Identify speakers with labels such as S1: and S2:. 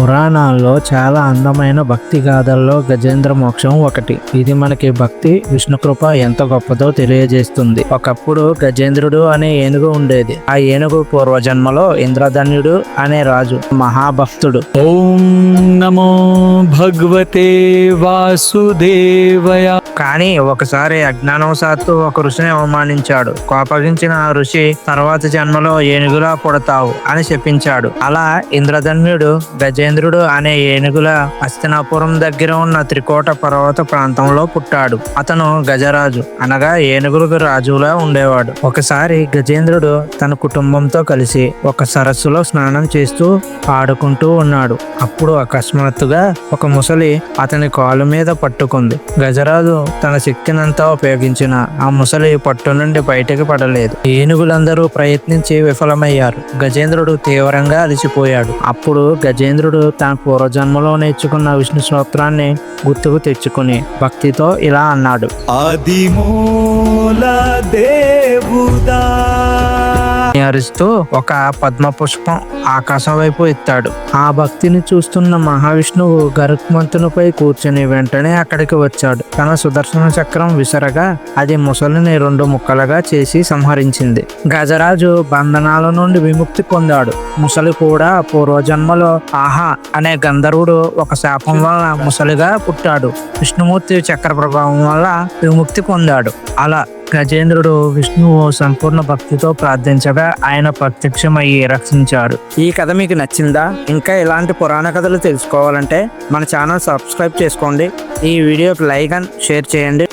S1: పురాణాల్లో చాలా అందమైన భక్తి గాథల్లో గజేంద్ర మోక్షం ఒకటి. ఇది మనకి భక్తి విష్ణు కృప ఎంత గొప్పదో తెలియజేస్తుంది. ఒకప్పుడు గజేంద్రుడు అనే ఏనుగు ఉండేది. ఆ ఏనుగు పూర్వజన్మలో ఇంద్రధన్యుడు అనే రాజు మహాభక్తుడు.
S2: ఓం నమో భగవతే వాసుదేవయ.
S1: కానీ ఒకసారి అజ్ఞానవశాత్తు ఒక ఋషిని అవమానించాడు. కోపగించిన ఆ ఋషి తర్వాత జన్మలో ఏనుగులా పుడతావు అని చెప్పించాడు. అలా ఇంద్రధన్యుడు గజేంద్రుడు అనే ఏనుగుల హస్తినాపురం దగ్గర ఉన్న త్రికోట పర్వత ప్రాంతంలో పుట్టాడు. అతను గజరాజు. అనగా ఏనుగులకు రాజులా ఉండేవాడు. ఒకసారి గజేంద్రుడు తన కుటుంబంతో కలిసి ఒక సరస్సులో స్నానం చేస్తూ ఆడుకుంటూ ఉన్నాడు. అప్పుడు అకస్మాత్తుగా ఒక ముసలి అతని కాలు మీద పట్టుకుంది. గజరాజు తన శక్తినంతా ఉపయోగించిన ఆ ముసలి పట్టు నుండి బయటకు పడలేదు. ఏనుగులందరూ ప్రయత్నించి విఫలమయ్యారు. గజేంద్రుడు తీవ్రంగా అలసిపోయాడు. అప్పుడు గజేంద్రుడు తన పూర్వజన్మలో నేర్చుకున్న విష్ణు స్తోత్రాన్ని గుర్తుకు తెచ్చుకుని భక్తితో ఇలా అన్నాడు.
S2: ఆది మూల దేవుదా
S1: ఒక పద్మ పుష్పం ఆకాశం వైపు ఎత్తాడు. ఆ భక్తిని చూస్తున్న మహావిష్ణువు గరుక్మంతునిపై కూర్చుని వెంటనే అక్కడికి వచ్చాడు. తన సుదర్శన చక్రం విసరగా అది ముసలిని రెండు ముక్కలుగా చేసి సంహరించింది. గజరాజు బంధనాల నుండి విముక్తి పొందాడు. ముసలి కూడా పూర్వజన్మలో ఆహా అనే గంధర్వుడు ఒక శాపం వల్ల ముసలిగా పుట్టాడు. విష్ణుమూర్తి చక్ర ప్రభావం వల్ల విముక్తి పొందాడు. అలా గజేంద్రుడు విష్ణువు సంపూర్ణ భక్తితో ప్రార్థించగా ఆయన ప్రత్యక్షమయ్యి రక్షించాడు ఈ కథ మీకు నచ్చిందా? ఇంకా ఇలాంటి పురాణ కథలు తెలుసుకోవాలంటే మన ఛానల్ సబ్స్క్రైబ్ చేసుకోండి. ఈ వీడియోకి లైక్ అండ్ షేర్ చేయండి.